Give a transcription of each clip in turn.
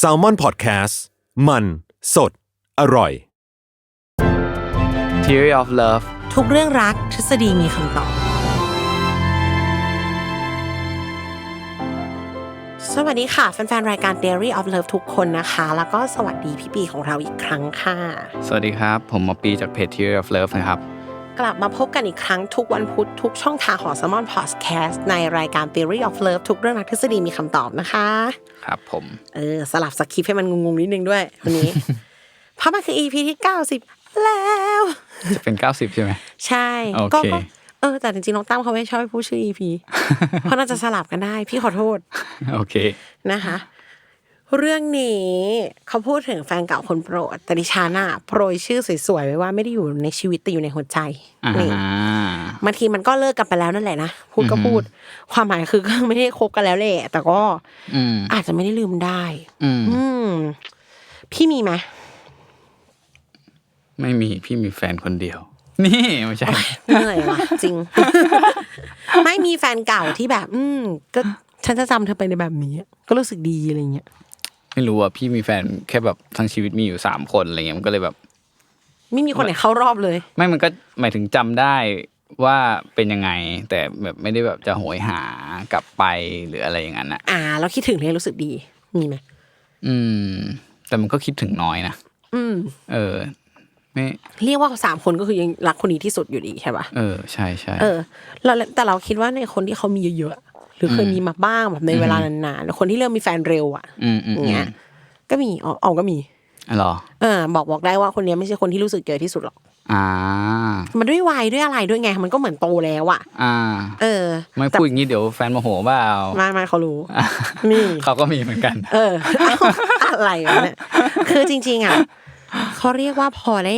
s a l ม o n PODCAST มัน สด อร่อย Theory of Love ทุกเรื่องรักทฤษฎีมีคำตอบ สวัสดีค่ะ แฟนๆ รายการ Dairy of Love ทุกคนนะคะ แล้วก็สวัสดีพี่ปีของเราอีกครั้งค่ะ สวัสดีครับ ผมหมอปีจากเพจ Theory of Love นะครับ กลับมาพบกันอีกครั้งทุกวันพุธทุกช่องทางของ s ซ m o n Podcast ในรายการ Theory of Love ทุกเรื่องรักทฤษฎีมีคำตอบนะคะ ครับผม เออ สลับสคริปต์ให้มันงงๆนิดนึงด้วยวันนี้เพราะมันคือ EP ที่ 90 แล้ว จะเป็น 90 ใช่ไหม ใช่โอเคก็ก็เออ แต่จริงๆ น้องตั้มเขาไม่ชอบให้พูดชื่อ EP เพราะน่าจะสลับกันได้ พี่ขอโทษ โอเค นะคะ เรื่องนี้เขาพูดถึงแฟนเก่าคนโปรด แต่ดิฉันอะโปรยชื่อสวยๆไว้ว่าไม่ได้อยู่ในชีวิตแต่อยู่ในหัวใจอ่านี่บางทีมันก็เลิกกันไปแล้วนั่นแหละนะพูดก็พูด ความหมายคือก็ไม่ได้คบกันแล้วแหละแต่ก็อืมอาจจะไม่ได้ลืมได้อืมอืมพี่มีไหมไม่มีพี่มีแฟนคนเดียว นี่ไม่ใช่เหนื่อยว่ะจริง ไม่มีแฟนเก่าที่แบบ อืมก็ฉันจะจำเธอไปในแบบนี้ ก็รู้สึกดีอะไรเงี้ย ไม่รู้อะพี่มีแฟนแค่แบบทั้งชีวิตมีอยู่สามคนอะไรเงี้ยมันก็เลยแบบ ไม่มีคนไหนเข้ารอบเลย ไม่มันก็หมายถึงจำได้ว่าเป็นยังไง แต่แบบไม่ได้แบบจะโหยหากลับไปหรืออะไรอย่างนั้นอะอ่าเราคิดถึงเลยรู้สึกดีมีไหมอืม แต่มันก็คิดถึงน้อยนะอืม เออไม่เรียกว่าสามคนก็คือยังรักคนนี้ที่สุดอยู่ดีใช่ปะเออใช่ใช่เออเราแต่เราคิดว่าในคนที่เขามีเยอะๆ หรือเคยมีมาบ้างแบบในเวลานานๆคนที่เริ่มมีแฟนเร็วอะอืมอืมออืย่างมเงี้ยก็มีอ๋ออ๋อก็มีอ๋อเหรอเออบอกบอกได้ว่าคนเนี้ยไม่ใช่คนที่รู้สึกเยอะที่สุดหรอกอ่า มันด้วยวัยด้วยอะไรด้วยไง มันก็เหมือนโตแล้วอะ อ่า เออไม่แต่พูดอย่างนี้เดี๋ยวแฟนโมโหเปล่าไม่ไม่เขารู้นี่เขาก็มีเหมือนกัน เออเอาอะไรวะเนี่ยคือจริง ๆอะเขาเรียกว่าพอได้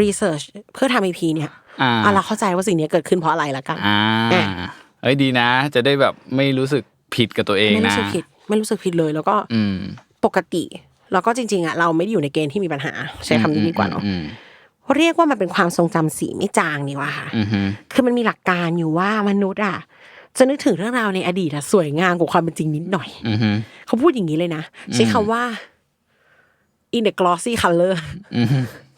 รีเสิร์ชเพื่อทำอีพีเนี่ยอ่าอะเราเข้าใจว่าสิ่งนี้เกิดขึ้นเพราะอะไรละกันอ่าอะ เอ้ยดีนะ จะได้แบบไม่รู้สึกผิดกับตัวเองไม่นะรู้สึกผิดไม่รู้สึกผิดเลย แล้วก็อืมปกติ แล้วก็จริง ๆอะเราไม่ได้อยู่ในเกณฑ์ที่มีปัญหา ใช้คำนี้ดีกว่าเนาะอืมเรียกว่ามันเป็นความทรงจำสีไม่จางดีกว่าค่ะอืมอืมคือมันมีหลักการอยู่ว่ามนุษย์อะจะนึกถึงเรื่องราวในอดีตอะสวยงามกว่าความเป็นจริงนิดหน่อยอืมอืมเขาพูดอย่างนี้เลยนะ ใช้คำว่า in the glossy color อืม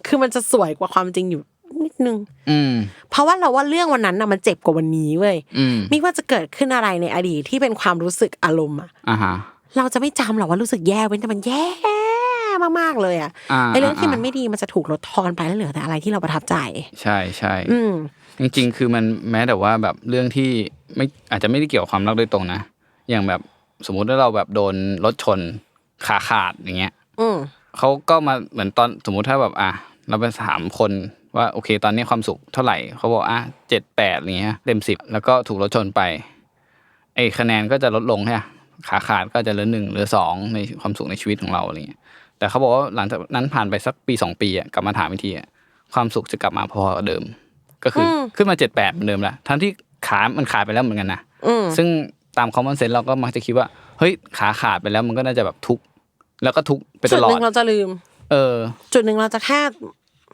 คือมันจะสวยกว่าความจริงอยู่ นิดนึงอืมเพราะว่าเราว่าเรื่องวันนั้นน่ะมันเจ็บกว่าวันนี้เว้ยอืมไม่ว่าจะเกิดขึ้นอะไรในอดีตที่เป็นความรู้สึกอารมณ์อะอ่าฮะเราจะไม่จำหรอกว่ารู้สึกแย่เว้นแต่มันแย่มากๆเลยอะอ่าไอเรื่องที่มันอ่าไม่ดีมันจะถูกลดทอนไปแล้วเหลือแต่อะไรที่เราประทับใจ ใช่ใช่อืมจริง ๆ คือมันแม้แต่ว่าแบบเรื่องที่ไม่อาจจะไม่ได้เกี่ยวกับความรักโดยตรงนะอย่างแบบสมมุติว่าเราแบบโดนรถชนขาขาดอย่างเงี้ยอืมเขาก็มาเหมือนตอนสมมุติถ้าแบบอะเราไปถามคน ว่าโอเค ตอนนี้ความสุขเท่าไหร่เขาบอกอะเจ็ดแปดอย่างเงี้ยเต็มสิบแล้วก็ถูกรถชนไปไอ้คะแนนก็จะลดลงใช่ไหมขาขาดก็จะเหลือหนึ่งเหลือสองในความสุขในชีวิตของเราอะไรเงี้ยแต่เขาบอกว่าหลังจากนั้นผ่านไปสักปีสองปีอะกลับมาถามอีกทีอะความสุขจะกลับมาพอๆกับเดิม ก็คืออมขึ้นมาเจ็ดแปดเหมือนเดิมละทั้งที่ขามันขาดไปแล้วเหมือนกันนะอืมซึ่งตามคอมมอนเซนส์เราก็มักจะคิดว่าเฮ้ยขาขาดไปแล้วมันก็น่าจะแบบทุกข์แล้วก็ทุกข์ไปจุตดลอหดนึ่งเราจะลืม เออ จุดหนึ่งเราจะแค่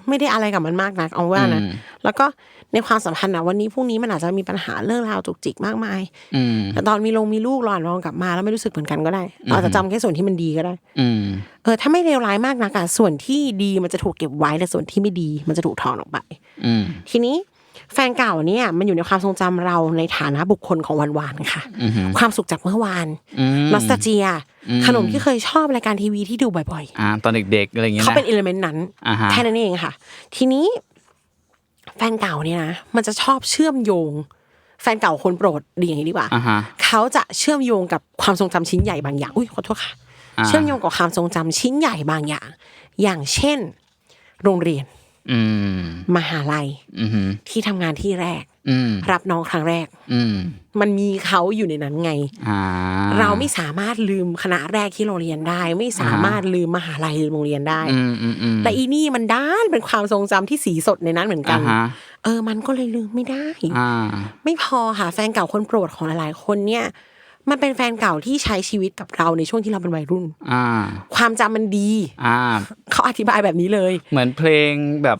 ไม่ได้อะไรกับมันมากนักเอาว่านะอืมแล้วก็ในความสัมพันธ์นะวันนี้พรุ่งนี้มันอาจจะมีปัญหาเรื่องราวจุกจิกมากมายอืมแต่ตอนมีลงมีลูกหลอนมองกลับมาแล้วไม่รู้สึกเหมือนกันก็ได้เราอาจจะจำแค่ส่วนที่มันดีก็ได้อืมเออถ้าไม่เลวร้ายมากนักอะส่วนที่ดีมันจะถูกเก็บไว้แต่ส่วนที่ไม่ดีมันจะถูกถอนออกไปอืมทีนี้ แฟนเก่าเนี่ยมันอยู่ในความทรงจำเราในฐานะบุคคลของวันวานค่ะอือหือความสุขจากเมื่อวานอืมนอสตาเจียอืมขนมที่เคยชอบรายการทีวีที่ดูบ่อยอ่าตอนเด็กๆอะไรอย่างๆเงี้ยเขานะเป็นอิเลเมนต์นั้นอ่าฮะแค่นั้นเองค่ะ ทีนี้ แฟนเก่าเนี่ยนะมันจะชอบเชื่อมโยง แฟนเก่าคนโปรดดีอย่างนี้ดีกว่าอ่าฮะเขาจะเชื่อมโยงกับความทรงจำชิ้นใหญ่บางอย่างอุ้ยขอโทษค่ะอ่าเชื่อมโยงกับความทรงจำชิ้นใหญ่บางอย่าง อย่างเช่น โรงเรียนอื มมหาลัยอือหือที่ทำงานที่แรกอืมรับน้องครั้งแรกอืมมันมีเขาอยู่ในนั้นไงอ่าเราไม่สามารถลืมคณะแรกที่เราเรียนได้ ไม่สามารถลืมมหาลัยลืมโรงเรียนได้อืมอืมอืมแต่อีนี่มันด้านเป็นความทรงจำที่สีสดในนั้นเหมือนกัอ่านฮะเออ มันก็เลยลืมไม่ได้อ่าไม่พอค่ะแฟนเก่าคนโปรดของหลายๆคนเนี่ย มันเป็นแฟนเก่าที่ใช้ชีวิตกับเราในช่วงที่เราเป็นวัยรุ่น อ่า ความจำมันดี อ่า เขาอธิบายแบบนี้เลย เหมือนเพลงแบบ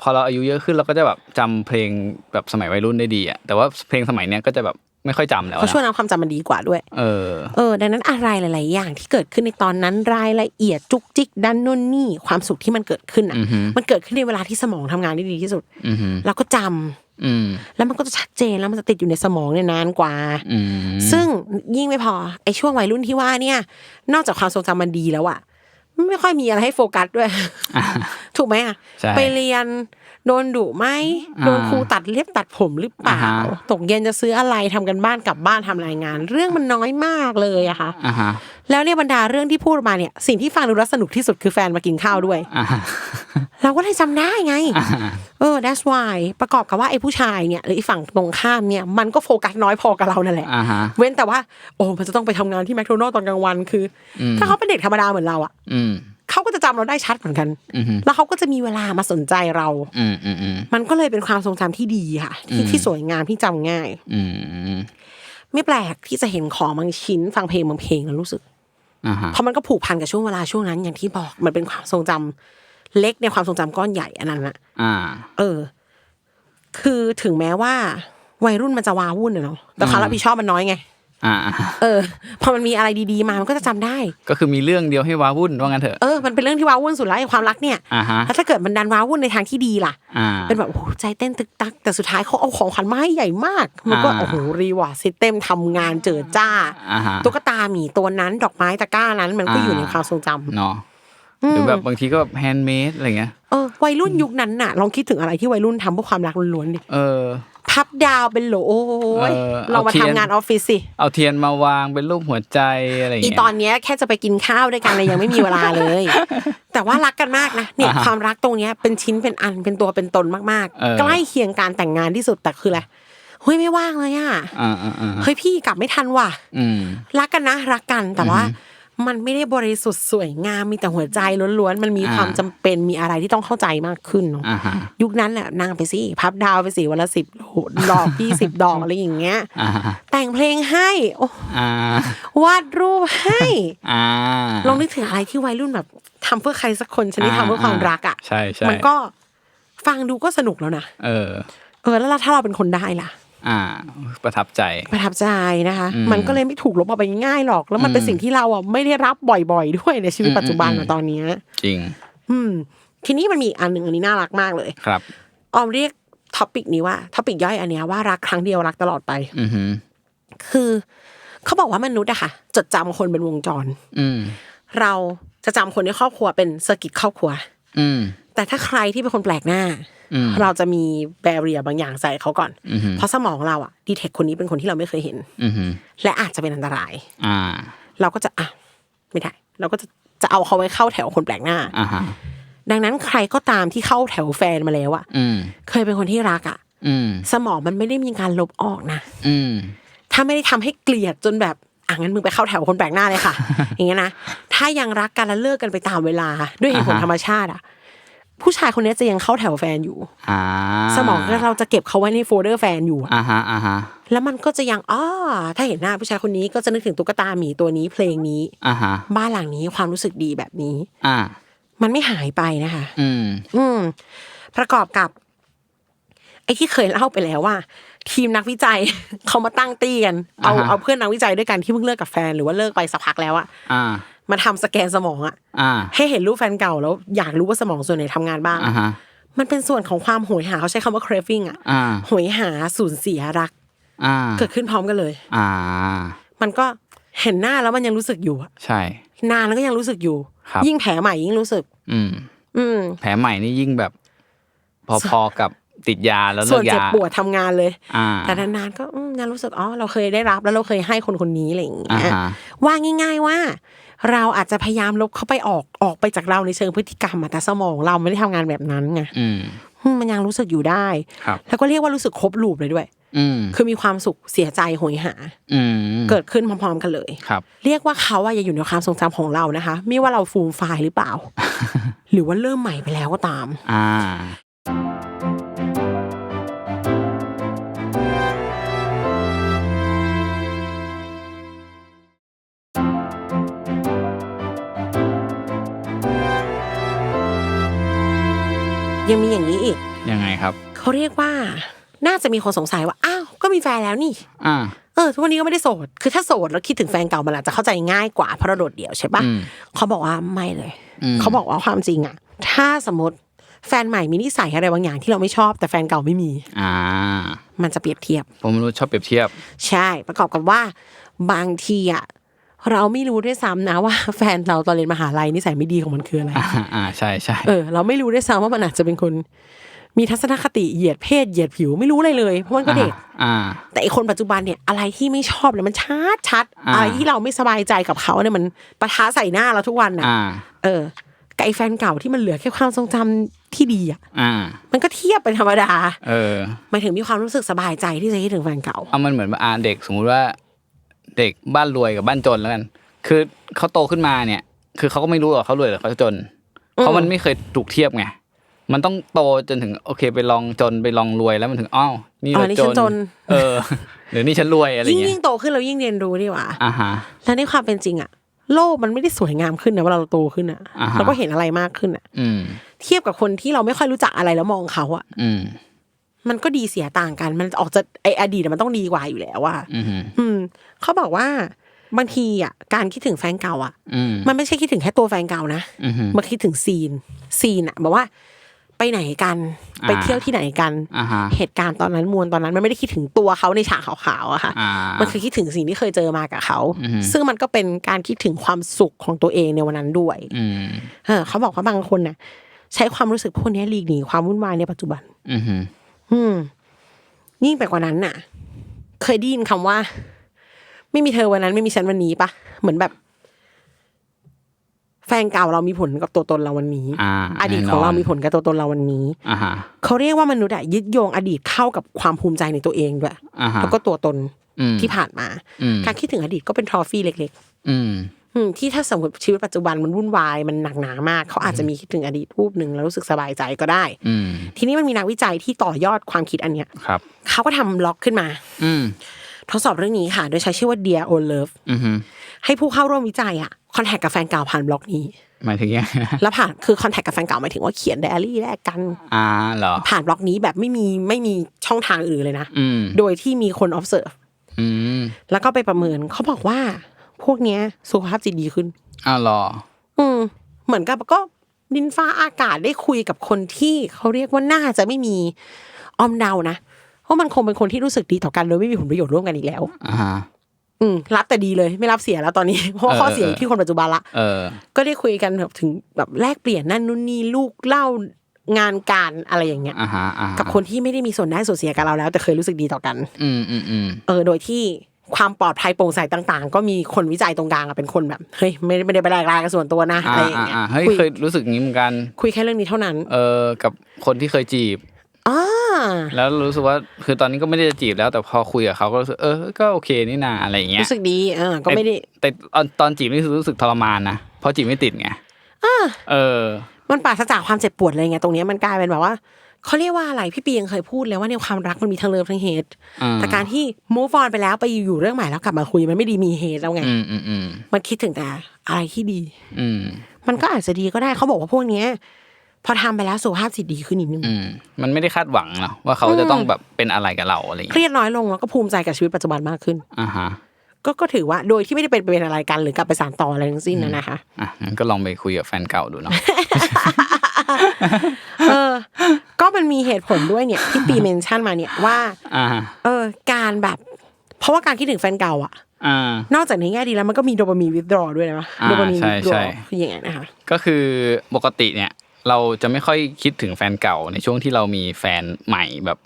พอเราอายุเยอะขึ้นเราก็จะแบบจำเพลงแบบสมัยวัยรุ่นได้ดีอะแต่ว่าเพลงสมัยเนี้ยก็จะแบบไม่ค่อยจำแล้วเพราะช่วงนะนั้นความจำมันดีกว่าด้วย เออ เออ ดังนั้นอะไรหลาย ๆ อย่างที่เกิดขึ้นในตอนนั้นรายละเอียดจุกจิกดันนู่นนี่ความสุขที่มันเกิดขึ้นอะอือฮึมันเกิดขึ้นในเวลาที่สมองทำงานได้ดีที่สุด อือฮึ เราก็จำอืม แล้วมันก็จะชัดเจนแล้วมันจะติดอยู่ในสมองเนี่ยนานกว่าอืมซึ่งยิ่งไม่พอไอ้ช่วงวัยรุ่นที่ว่าเนี่ย นอกจากความทรงจำมันดีแล้วอะไม่ค่อยมีอะไรให้โฟกัสด้วย ถูกไหมอะใช่ไปเรียน โดนดุไหมอ่าโดนครูตัดเล็บตัดผมหรือเปล่าอ่าฮะตกเย็นจะซื้ออะไรทำกันบ้านกลับบ้านทำรายงาน เรื่องมันน้อยมากเลยอะค่ะอ่าฮะแล้วเนี่ยบรรดาเรื่องที่พูดมาเนี่ย สิ่งที่ฟังดูแล้วสนุกที่สุดคือแฟนมากินข้าวด้วยอ่าฮะเราก็เลยจำได้ไงอ่าฮะ เออ that's why ประกอบกับว่าไอ้ผู้ชายเนี่ยหรือไอ้ฝั่งตรงข้ามเนี่ยมันก็โฟกัสน้อยพอกับเรานั่นแหละ อ่าฮะ เว้นแต่ว่า โอ้มันจะต้องไปทำงานที่แมคโดนัลด์ตอนกลางวันคืออม ถ้าเขาเป็นเด็กธรรมดาเหมือนเราอะอืม เขาก็จะจำเราได้ชัดเหมือนกัน อืมฮึแล้วเขาก็จะมีเวลามาสนใจเรา อืมอืมอืม มันก็เลยเป็นความทรงจำที่ดีค่ะ ที่อืม ที่สวยงามที่จำง่าย อืมไม่แปลกที่จะเห็นของบางชิ้นฟังเพลงบางเพลงแล้วรู้สึก อ่าฮะ เพราะมันก็ผูกพันกับช่วงเวลาช่วงนั้นอย่างที่บอกมันเป็นความทรงจำ เล็กในความทรงจำก้อนใหญ่อันนั้นอะอ่าเออ คือถึงแม้ว่า วัยรุ่นมันจะวาวุ่นอะเนาะแต่ความรับผิดชอบมันน้อยไงอ่าเออ พอมันมีอะไรดีๆมา มันก็จะจำได้ ก็คือมีเรื่องเดียวให้ว้าวุ่นว่างั้นเถอะ เออ มันเป็นเรื่องที่ว้าวุ่นสุดแล้วไอ้ความรักเนี่ยอ่าฮะแล้วถ้าเกิดมันดันว้าวุ่นในทางที่ดีล่ะอ่าเป็นแบบโอ้โหใจเต้นตึกตัก แต่สุดท้ายเขาเอาของขวัญมาให้ใหญ่มาก มันก็อ่าโอ้โหรีวอร์ดซิสเต็มทำงานเจอจ้าอ่าฮะตุ๊กตาหมีตัวนั้นดอกไม้ตะกร้านั้น มันก็อ่าอยู่ในความทรงจำเนาะ หรือแบบบางทีก็แบบแฮนด์เมดอะไรเงี้ยเออวัยรุ่นยุคนั้นน่ะลองคิดถึงอะไรที่วัยรุ่นทำเพื่อความรักล้วนๆดิเออ พับดาวเป็นโหลโอ้ยเออเรามาเอาเทียน ทำงานออฟฟิศสิเอาเทียนมาวางเป็นรูปหัวใจอะไรอีเงี้ย ตอนเนี้ยแค่จะไปกินข้าวด้วยกันเลยยังไม่มีเวลาเลย แต่ว่ารักกันมากนะเนี่ยอ่าฮะความรักตรงเนี้ยเป็นชิ้นเป็นอันเป็นตัวเป็นตนมากเออ ๆ ใกล้เคียงการแต่งงานที่สุดแต่คืออะไรเฮ้ยไม่ว่างเลยอะอ่าอ่าอ่าเฮ้ยพี่กลับไม่ทันว่ะ อืม รักกันนะรักกันแต่ว่า มันไม่ได้บริสุทธิ์สวยงามมีแต่หัวใจล้วนๆมันมีอ่าความจำเป็นมีอะไรที่ต้องเข้าใจมากขึ้นเนาะอ่าฮะยุคนั้นแหละนางไปสิพับดาวไปสิวันละสิบดอกพี่สิบดอกอะไรอย่างเงี้ยอ่าฮะแต่งเพลงให้โอ้อ่าวาดรูปให้อ่าลองนึกถึงอะไรที่วัยรุ่นแบบทำเพื่อใครสักคนฉันได้ทำเพื่อความรักอะใช่ใช่มันก็ฟังดูก็สนุกแล้วนะเออ เออแล้วถ้าเราเป็นคนได้ล่ะ อ่า ประทับใจ ประทับใจนะคะอืมมันก็เลยไม่ถูกลบมาไปง่ายๆหรอก แล้วมันเป็นอืมสิ่งที่เราอะไม่ได้รับบ่อยๆ ด้วยในชีวิตอืมปัจจุบันอืมอะตอนเนี้ยจริง อืม ทีนี้มันมีอันหนึ่งอันนี้น่ารักมากเลยครับออมเรียกท็อปิกนี้ว่าท็อปิกย่อยอันเนี้ยว่ารักครั้งเดียวรักตลอดไป อือหือคือเขาบอกว่ามนุษย์อะค่ะ จดจำคนเป็นวงจร อืมเราจะจำคนในครอบครัวเป็นเซอร์กิตครอบครัว อืม แต่ถ้าใครที่เป็นคนแปลกหน้าอืมเราจะมีแบเรียบางอย่างใส่เขาก่อนอือหือเพราะสมองเราอะดีเทคคนนี้เป็นคนที่เราไม่เคยเห็นอือหือและอาจจะเป็นอันตรายอ่าเราก็จะอะไม่ได้ เราก็จะจะเอาเขาไว้เข้าแถวคนแปลกหน้าอ่าฮะดังนั้นใครก็ตามที่เข้าแถวแฟนมาแล้วอะอืมเคยเป็นคนที่รักอะอืมสมองมันไม่ได้มีการลบออกนะอืมถ้าไม่ได้ทำให้เกลียดจนแบบอะงั้นมึงไปเข้าแถวคนแปลกหน้าเลยค่ะ อย่างเงี้ยนะถ้ายังรักกันแล้วเลิกกันไปตามเวลาด้วยเหตุผลอ่าฮะธรรมชาติอะ ผู้ชายคนนี้จะยังเข้าแถวแฟนอยู่อ่าสมองเราจะเก็บเขาไว้ในโฟลเดอร์แฟนอยู่อะอ่าฮะอ่าฮะแล้วมันก็จะยังอ้อถ้าเห็นหน้าผู้ชายคนนี้ก็จะนึกถึงตุ๊กตาหมีตัวนี้เพลงนี้อ่าฮะบ้านหลังนี้ความรู้สึกดีแบบนี้ อ่า มันไม่หายไปนะคะ อืม อืม ประกอบกับ ไอ้ที่เคยเล่าไปแล้วว่า ทีมนักวิจัยเขามาตั้งตี้กันเอาอ่าฮะเอาเพื่อนนักวิจัยด้วยกันที่เพิ่งเลิกกับแฟนหรือว่าเลิกไปสักพักแล้วอะอ่า มาทำสแกนสมองอะอ่าให้เห็นรูปแฟนเก่าแล้วอยากรู้ว่าสมองส่วนไหนทำงานบ้างอ่าฮะมันเป็นส่วนของความโหยหาเขาใช้คำว่า craving อะอ่าโหยหาสูญเสียรักอ่าเกิดขึ้นพร้อมกันเลย อ่า มันก็เห็นหน้าแล้วมันยังรู้สึกอยู่อะใช่ นานแล้วก็ยังรู้สึกอยู่ครับยิ่งแผลใหม่ยิ่งรู้สึก อืม อืม แผลใหม่นี่ยิ่งแบบ พอๆกับติดยาแล้วส่เลิวนกเจ็บยาปวดทำงานเลยอ่าแต่นานๆก็อืมยังรู้สึกอ๋อเราเคยได้รับแล้วเราเคยให้คนคนนี้อะไรอย่างเงี้อ่ายฮะว่าง่าย ๆว่า เราอาจจะพยายามลบเขาไปออกออกไปจากเราในเชิงพฤติกรรมอะแต่สมองเราไม่ได้ทำงานแบบนั้นไงอืมอืมมันยังรู้สึกอยู่ได้ครับแล้วก็เรียกว่ารู้สึกครบลูปเลยด้วยอืมคือมีความสุขเสียใจโหยหาอืมเกิดขึ้นพร้อมๆกันเลยครับ เรียกว่าเขาอะยังอยู่ในความทรงจำของเรานะคะ ไม่ว่าเราฟูมไฟล์หรือเปล่า หรือว่าเริ่มใหม่ไปแล้วก็ตาม ยังมีอย่างนี้อีก ยังไงครับ เขาเรียกว่า น่าจะมีคนสงสัยว่า อ้าว ก็มีแฟนแล้วนี่ อ่า เออ ทุกวันนี้ก็ไม่ได้โสด คือถ้าโสดแล้วคิดถึงแฟนเก่ามันอาจจะเข้าใจง่ายกว่าเพราะเราโดดเดี่ยวใช่ปะอืมเขาบอกว่าไม่เลยอืมเขาบอกว่าความจริงอะ ถ้าสมมติแฟนใหม่มีนิสัยอะไรบางอย่างที่เราไม่ชอบ แต่แฟนเก่าไม่มี อ่า มันจะเปรียบเทียบ ผมรู้ชอบเปรียบเทียบ ใช่ ประกอบกับว่า บางทีอะ เราไม่รู้ด้วยซ้ำนะว่าแฟนเราตอนเรียนมหาลัยนิสัยไม่ดีของมันคืออะไรอ่าอ่าใช่ใช่เออเราไม่รู้ด้วยซ้ำว่ามันอาจจะเป็นคนมีทัศนคติเหยียดเพศเหยียดผิวไม่รู้อะไรเลยเพราะมันก็เด็กอ่าแต่ไอคนปัจจุบันเนี่ยอะไรที่ไม่ชอบเนี่ยมันชัดชัดๆอ่าอะไรที่เราไม่สบายใจกับเขาเนี่ยมันปะทะใส่หน้าเราทุกวันน่ะอ่าเออกับไอแฟนเก่าที่มันเหลือแค่ความทรงจำที่ดีอะอ่ามันก็เทียบเป็นธรรมดา เออหมายถึงมีความรู้สึกสบายใจที่จะคิดถึงแฟนเก่าเอามันเหมือนว่าอ่าเด็กสมมุติว่า เด็กบ้านรวยกับบ้านจนแล้วกัน คือเขาโตขึ้นมาเนี่ย คือเขาก็ไม่รู้หรอกเขารวยหรือเขาจน เพราะมันไม่เคยถูกเทียบไง มันต้องโตจนถึงโอเคไปลองจนไปลองรวยแล้วมันถึงอ้าวนี่อ๋อเรานี่จฉันนจน เออหรือนี่ฉันรวยอะไรยิ่งเงี้ยิ่ยงโตขึ้นเรายิ่งเรียนรู้ดีกว่าอ่าฮะแล้วในความเป็นจริงอะโลกมันไม่ได้สวยงามขึ้นนะเวลาเราโตขึ้นอะอ่าฮะเราก็เห็นอะไรมากขึ้นอะอืมเทียบกับคนที่เราไม่ค่อยรู้จักอะไรแล้วมองเขาอะอื มมันก็ดีเสียต่างกัน มันออกจะไออดีตอะมันต้องดีกว่าอยู่แล้วว่าอืมอืมเขาบอกว่าบางทีอะการคิดถึงแฟนเก่าอะอืมมันไม่ใช่คิดถึงแค่ตัวแฟนเก่านะอืมมันคิดถึงซีน ซีนอะแบบว่า ไปไหนกัน ไปอ่าเที่ยวที่ไหนกันอ่าฮะเหตุการณ์ตอนนั้นมวลตอนนั้น มันไม่ได้คิดถึงตัวเขาในฉากขาวๆอะค่ะอ่ามันคือคิดถึงสิ่งที่เคยเจอมากับเขาอือฮึซึ่งมันก็เป็นการคิดถึงความสุขของตัวเองในวันนั้นด้วยอืมเออเขาบอกว่าบางคนน่ะ ใช้ความรู้สึกพวกนี้หลีกหนีความวุ่นวายในปัจจุบัน อืม อืม ยิ่งไปกว่านั้นน่ะ เคยได้ยินคำว่า ไม่มีเธอวันนั้นไม่มีฉันวันนี้ปะเหมือนแบบ แฟนเก่าเรามีผลกับตัวตนเราวันนี้อ่าอดีตของเรามีผลกับตัวตนเราวันนี้อ่าฮะ เขาเรียกว่ามนุษย์อะยึดโยงอดีตเข้ากับความภูมิใจในตัวเองด้วยอ่าฮะแล้วก็ตัวตนอืมที่ผ่านมา อืมการคิดถึงอดีตก็เป็นทรอฟี่เล็ก อืมๆอืม ที่ถ้าสมมติชีวิตปัจจุบันมันวุ่นวายมันหนักหนามาก เขาอาจจะมีคิดถึงอดีตรูปหนึ่งแล้วรู้สึกสบายใจก็ได้ อืมทีนี้มันมีนักวิจัยที่ต่อยอดความคิดอันเนี้ยครับเขาก็ทำบล็อกขึ้นมา อืมทดสอบเรื่องนี้ค่ะ โดยใช้ชื่อว่า Dear Old Love อืมให้ผู้เข้าร่วมวิจัยอะคอนแทคกับแฟนเก่าผ่านบล็อกนี้หมายถึงยังไงนะแล้วผ่านคือคอนแทคกับแฟนเก่าหมายถึงว่าเขียนไดอารี่แลกกันอ่าเหรอผ่านบล็อกนี้แบบไม่มีไม่มีช่องทางอื่นเลยนะอืมโดยที่มีคน observe อืมแล้วก็ไปประเมินเขาบอกว่า พวกเนี้ย สุขภาพจิตดีขึ้นอ้าวเหรอ อืม เหมือนกับก็ดินฟ้าอากาศได้คุยกับคนที่เขาเรียกว่าน่าจะไม่มีออมเดานะเพราะมันคงเป็นคนที่รู้สึกดีต่อกันโดยไม่มีผลประโยชน์ร่วมกันอีกแล้วอ่าฮะอืมรับแต่ดีเลยไม่รับเสียแล้วตอนนี้ เพราะว่าข้อเสียอยู่ที่คนปัจจุบันละเออ ก็ได้คุยกันแบบถึงแบบแลกเปลี่ยนนั่นนู่นนี่ลูกเล่างานการอะไรอย่างเงี้ยอ่าฮะอ่าฮะกับคนที่ไม่ได้มีส่วนได้ส่วนเสียกับเราแล้ว แต่เคยรู้สึกดีต่อกัน อืมอืมอืมเออ โดยที่ ความปลอดภัยโปร่งใสต่าง ๆ ก็มีคนวิจัยตรงกลางอะเป็นคนแบบเฮ้ยไม่ได้ไม่ได้ไปแลกลายกันส่วนตัวนะอ่าอะไรอย่างอ่าเงี้ยอ่าเฮ้ยคุยเคยรู้สึกอย่างนี้เหมือนกันคุยแค่เรื่องนี้เท่านั้น เออกับคนที่เคยจีบอ่าแล้วรู้สึกว่าคือตอนนี้ก็ไม่ได้จะจีบแล้วแต่พอคุยกับเขาก็รู้สึกเออก็โอเคนี่นาอะไรอย่างเงี้ยรู้สึกดีเออก็ไม่ได้แต่ตอนตอนจีบนี่รู้สึกทรมานนะเพราะจีบไม่ติดไงเออ มันปราศจากความเจ็บปวดเลยไงตรงเนี้ยมันกลายเป็นแบบว่า เขาเรียกว่าอะไรพี่ปียังเคยพูดเลยว่าในความรักมันมีทั้งเลิฟทั้งเฮดอ่าแต่การที่ move on ไปแล้วไปอยู่เรื่องใหม่แล้วกลับมาคุยมันไม่ดีมีเฮดแล้วไงอืมอืมอืมมันคิดถึงแต่อะไรที่ดี อืมมันก็อาจจะดีก็ได้เขาบอกว่าพวกเนี้ยพอทำไปแล้วสุขภาพจิตดีขึ้นนิดนึงอืมมันไม่ได้คาดหวังเนาะว่าเขาจะต้องแบบเป็นอะไรกับเราอะไรอย่างเคเงี้ยรียดน้อยลงแล้วก็ภูมิใจกับชีวิตปัจจุบันมากขึ้นอ่าฮะก็ก็ถือว่าโดยที่ไม่ได้เป็นเป็นอะไรกันหรือกลับไปสานต่ออะไรทั้งสิ้นนะนะคะอะงั้นก็ลองไปคุยกับแฟนเก่าดูเนาะ เออ ก็มันมีเหตุผลด้วยเนี่ยที่ปีเมนชั่นมาเนี่ยว่าอ่าเออ การแบบ เพราะว่าการคิดถึงแฟนเก่าอะอ่านอกจากในแง่ดีแล้วมันก็มีโดปามีนวิดรอด้วยนะอ่าโดปามีนใช่วิดรใช่อคืออย่างไงนะคะก็คือปกติเนี่ย เราจะไม่ค่อยคิดถึงแฟนเก่าในช่วงที่เรามีแฟนใหม่แบบ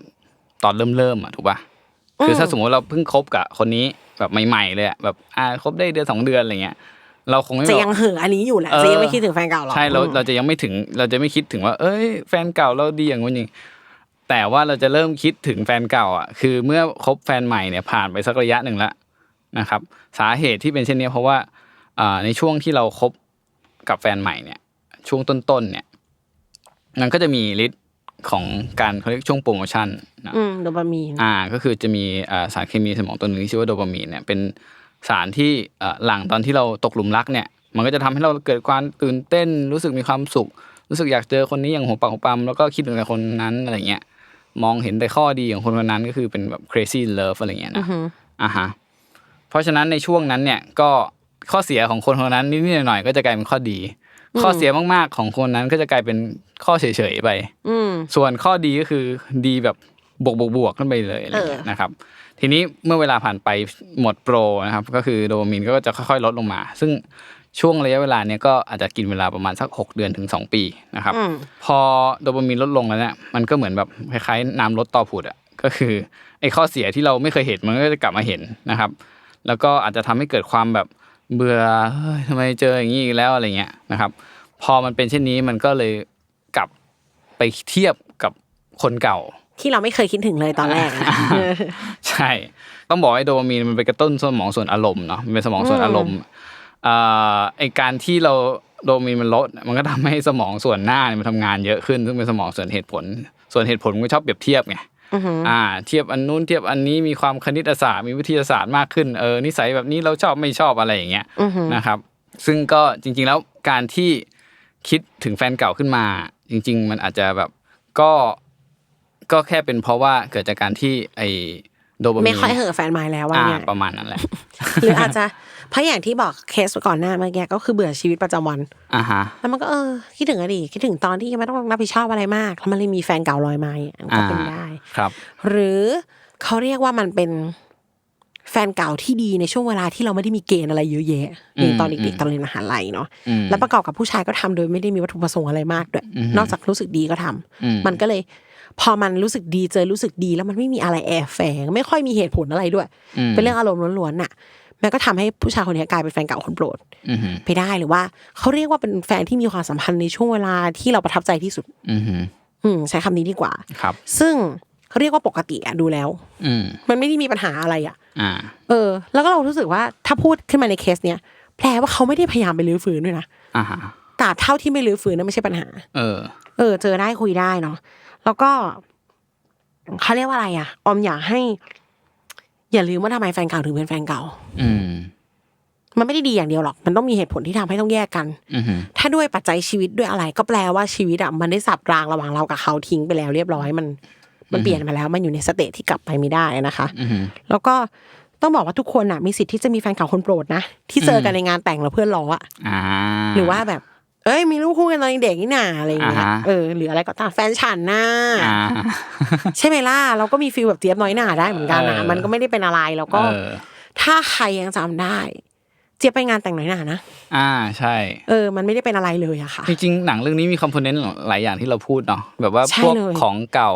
ตอนเริ่มเริ่มๆอะถูกป่ะคือถ้าสมมติเราเพิ่งคบกับคนนี้แบบใหม่ๆเลยอะแบบอ่าคบได้เดือนสองเดือนอะไรเงี้ย เราคงไม่จะแบบยังเห่ออันนี้อยู่แหละเออจะยังไม่คิดถึงแฟนเก่าหรอกใช่เราอืมเราจะยังไม่ถึงเราจะไม่คิดถึงว่า เอ้ย แฟนเก่าเราดีอย่างงู้นอย่างนี้แต่ว่าเราจะเริ่มคิดถึงแฟนเก่าอะคือเมื่อคบแฟนใหม่เนี่ยผ่านไปสักระยะหนึ่งแล้วนะครับ สาเหตุที่เป็นเช่นนี้เพราะว่าอ่าในช่วงที่เราคบกับแฟนใหม่เนี่ย ช่วงต้นๆเนี่ยมันก็จะมีฤทธิ์ของการเขาเรียกช่วงโปรโมชั่นนะอืมโดปามีนอ่าก็คือจะมีอ่าสารเคมีในสมองตัวหนึ่งที่ชื่อว่าโดปามีนเนี่ยเป็น สารที่อ่าหลังตอนที่เราตกหลุมรักเนี่ย มันก็จะทำให้เราเกิดความตื่นเต้น รู้สึกมีความสุข รู้สึกอยากเจอคนนี้อย่างหัวปากหัวปั๊มแล้วก็คิดถึงแต่คนนั้นอะไรเงี้ยมองเห็นแต่ข้อดีของคนคนนั้นก็คือเป็นแบบ crazy love อะไรเงี้ยนะอ่าฮะเพราะฉะนั้นในช่วงนั้นเนี่ยก็ข้อเสียของคนคนนั้นนิดๆหน่อยๆก็จะกลายเป็นข้อดี ข้อเสียมากๆของคนนั้นก็จะกลายเป็นข้อเฉยๆไปอืมส่วนข้อดีก็คือดีแบบบวกบวกบวกขึ้นไปเลยอะไรอย่างเงี้ยเออนะครับ ทีนี้เมื่อเวลาผ่านไปหมดโปรนะครับ ก็คือโดปามีนก็จะค่อยๆ ลดลงมา ซึ่งช่วงระยะเวลาเนี้ยก็อาจจะกินเวลาประมาณสัก 6 เดือนถึง 2 ปีนะครับอืมพอโดปามีนลดลงแล้วเนี่ยมันก็เหมือนแบบคล้ายๆน้ำลดต่อผุดอะก็คือไอ้ข้อเสียที่เราไม่เคยเห็นมันก็จะกลับมาเห็นนะครับ แล้วก็อาจจะทำให้เกิดความแบบเบื่อเฮ้ยทำไมเจออย่างนี้อีกแล้วอะไรเงี้ยนะครับ พอมันเป็นเช่นนี้มันก็เลยกลับไปเทียบกับคนเก่า ที่เราไม่เคยคิดถึงเลยตอนแรกอะใช่ ต้องบอกให้โดปามีนมันไปกระตุ้นสมองส่วนอารมณ์เนาะมันเป็นสมองส่วนอารมณ์อ่าไอการที่เราโดปามีนมันลด มันก็ทำให้สมองส่วนหน้าเนี่ยมันทำงานเยอะขึ้น ซึ่งเป็นสมองส่วนเหตุผล ส่วนเหตุผลมันก็ชอบเปรียบเทียบไงอ่า เทียบอันนู้นเทียบอันนี้มีความคณิตศาสตร์มีวิทยาศาสตร์มากขึ้นเออนิสัยแบบนี้เราชอบไม่ชอบอะไรอย่างเงี้ยนะครับ ซึ่งก็จริง ๆแล้วการที่คิดถึงแฟนเก่าขึ้นมา จริง ๆ มันอาจจะแบบก็ ก็แค่เป็นเพราะว่าเกิดจากการที่ไอโดปามีนไม่ค่อยเหอะแฟนไม้แล้วว่าอ่าเนี่ยประมาณนั้นแหละหรืออาจจะเพราะอย่างที่บอกเคสก่อนหน้าเมื่อกี้ก็คือเบื่อชีวิตประจำวันอ่าฮะแล้วมันก็เออคิดถึงอดีตคิดถึงตอนที่ยังไม่ต้องรับผิดชอบอะไรมากแล้วมันเลยมีแฟนเก่าลอยมาอะมันก็เป็นได้ครับ หรือเขาเรียกว่ามันเป็นแฟนเก่าที่ดีในช่วงเวลาที่เราไม่ได้มีเกณฑ์อะไรเยอะแยะอย่างตอนเด็กๆตอนเรียนมหาลัยเนาะอืมแล้วประกอบกับผู้ชายก็ทำโดยไม่ได้มีวัตถุประสงค์อะไรมากด้วยอืมนอกจากรู้สึกดีก็ทำอืมมันก็เลย พอมันรู้สึกดีเจอรู้สึกดีแล้วมันไม่มีอะไรแอบแฝง ไม่ค่อยมีเหตุผลอะไรด้วยอืมเป็นเรื่องอารมณ์ล้วนๆน่ะมันก็ทำให้ผู้ชายคนนี้กลายเป็นแฟนเก่าคนโปรดอืมไปได้หรือว่าเขาเรียกว่าเป็นแฟนที่มีความสัมพันธ์ในช่วงเวลาที่เราประทับใจที่สุด อืมอืมใช้คำนี้ดีกว่าครับ ซึ่งเขาเรียกว่าปกติอะดูแล้ว อืมมันไม่ได้มีปัญหาอะไรอะอ่าเออ แล้วก็เรารู้สึกว่าถ้าพูดขึ้นมาในเคสเนี้ยแปลว่าเขาไม่ได้พยายามไปรื้อฟื้นด้วยนะอ่าฮะตราบเท่าที่ไม่รื้อฟื้นนั่นไม่ใช่ปัญหา เออ เออ เจอได้คุยได้เนาะ แล้วก็เขาเรียกว่าอะไรอะออมอยากให้ อย่าลืมว่าทำไมแฟนเก่าถึงเป็นแฟนเก่า อืม มันไม่ได้ดีอย่างเดียวหรอก มันต้องมีเหตุผลที่ทำให้ต้องแยกกันอืมถ้าด้วยปัจจัยชีวิตด้วยอะไร ก็แปลว่าชีวิตอะมันได้สับรางระหว่างเรากับเขาทิ้งไปแล้วเรียบร้อยมัน มันเปลี่ยนมาแล้ว มันอยู่ในสเตจที่กลับไปไม่ได้นะคะอืมแล้วก็ต้องบอกว่าทุกคนอะมีสิทธิ์ที่จะมีแฟนเก่าคนโปรดนะที่เจอกันในงานแต่งแล้วเพื่อนล้ออะอ่าหรือว่าแบบ เอ้ยมีลูกคู่กันตอนเด็กนี่นาอะไรอย่างเงี้ยอ่าฮะ เออหรืออะไรก็ตามแฟนฉันน่ะอ่า ใช่ไหมล่ะเราก็มีฟีลแบบเจี๊ยบน้อยหน่าได้เหมือนกันนะเออ มันก็ไม่ได้เป็นอะไรแล้วก็ เออถ้าใครยังจำได้ เจี๊ยบไปงานแต่งน้อยหน่านะอ่าใช่ เออมันไม่ได้เป็นอะไรเลยอะค่ะ จริงๆหนังเรื่องนี้มีคอมโพเนนต์หลายอย่างที่เราพูดเนาะแบบว่าใช่พวกเลย ของเก่า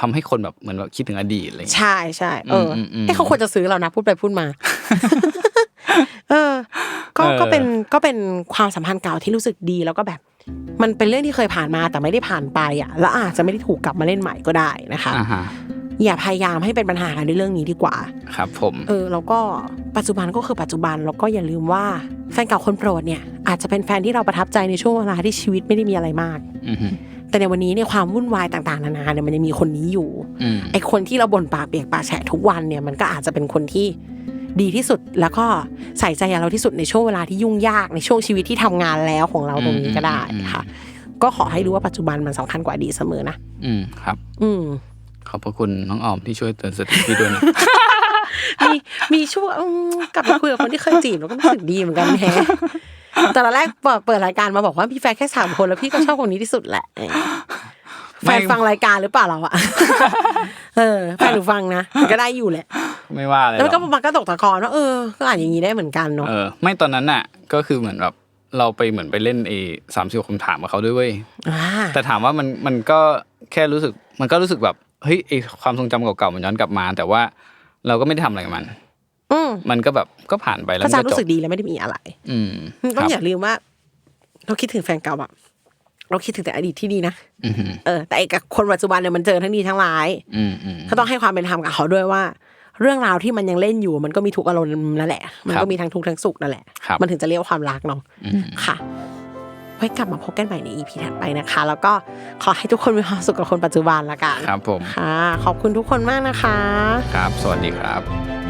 ทำให้คนแบบเหมือนแบบคิดถึงอดีตอะไรอย่างเงี้ย ใช่ใช่เอออมอืมเอ้เขาควรจะซื้อเรานะพูดไปพูดมา เออ ก็เออก็เป็นก็เป็นความสัมพันธ์เก่าที่รู้สึกดีแล้วก็แบบ มันเป็นเรื่องที่เคยผ่านมาแต่ไม่ได้ผ่านไปอะ แล้วอาจจะไม่ได้ถูกกลับมาเล่นใหม่ก็ได้นะคะอ่าฮะอย่าพยายามให้เป็นปัญหากันด้วยเรื่องนี้ดีกว่า ครับ ผม เออ แล้วก็ปัจจุบันก็คือปัจจุบัน แล้วก็อย่าลืมว่าแฟนเก่าคนโปรดเนี่ย อาจจะเป็นแฟนที่เราประทับใจในช่วงเวลาที่ชีวิตไม่ได้มีอะไรมากอืมแต่ในวันนี้เนี่ยความวุ่นวายต่างๆนานาเนี่ยมันยังมีคนนี้อยู่อืมไอคนที่เราบ่นปากเปียกปากแฉะทุกวันเนี่ยมันก็อาจจะเป็นคนที่ ดีที่สุดแล้วก็ใส่ใจเราที่สุดในช่วงเวลาที่ยุ่งยากในช่วงชีวิตที่ทำงานแล้วของเราตรงนี้ก็ได้ค่ะ ก็ขอให้รู้ว่าปัจจุบันมันสำคัญกว่าอดีตเสมอนะอืมครับ อืมขอบพระคุณน้องออมที่ช่วยเตือนสติพี่ด้วยนะมีมีช่วงอืมกลับไปคุยกับคนที่เคยจีบแล้วก็รู้สึกดีเหมือนกันแฮะแต่ละแรกเปิดเปิดรายการมาบอกว่าพี่แฟนแค่สามคนแล้วพี่ก็ชอบคนนี้ที่สุดแหละแฟนฟังรายการหรือเปล่าเราอะเออแฟนหนูฟังนะมันก็ได้อยู่แหละ ไม่ว่าอะไรหแล้วรมันอกก็มันก็ตกตะกอนว่าเออก็อ่านอย่างนี้ได้เหมือนกันเนาะเออไม่ตอนนั้นน่ะ ก็คือเหมือนแบบเราไปเหมือนไปเล่นเอสามสิบคำถามกับเขาด้วยเว้ยอ่าแต่ถามว่ามันมันก็แค่รู้สึก มันก็รู้สึกแบบเฮ้ยไอความทรงจำเก่าๆมันย้อนกลับมา แต่ว่าเราก็ไม่ได้ทำอะไรกับมันอืมมันก็แบบก็ผ่านไปแล้วก็มันจะก็รู้จสึบกดีแล้วไม่ได้มีอะไร อืมต้องครับอย่าลืมว่า เราคิดถึงแฟนเก่าอะเราคิดถึงแต่อดีตที่ดีนะอืมเออ แต่ไอ้กับคนปัจจุบันเนี่ยมันเจอทั้งดีทั้งร้ายอืมอืมก็ต้องให้ความเป็นธรรมกับเขาด้วยว่า เรื่องราวที่มันยังเล่นอยู่ มันก็มีทุกอารมณ์นั่นแหละ มันครัก็บมีทั้งทุกข์ทั้งสุขนั่นแหละครับมันถึงจะเรียกว่าความรักเนาะอืมค่ะไว้กลับมาพบกันใหม่ในอีพีถัดไปนะคะ แล้วก็ขอให้ทุกคนมีความสุขกับคนปัจจุบันละกัน ครับผม ค่ะ ขอบคุณทุกคนมากนะคะ ครับ สวัสดีครับ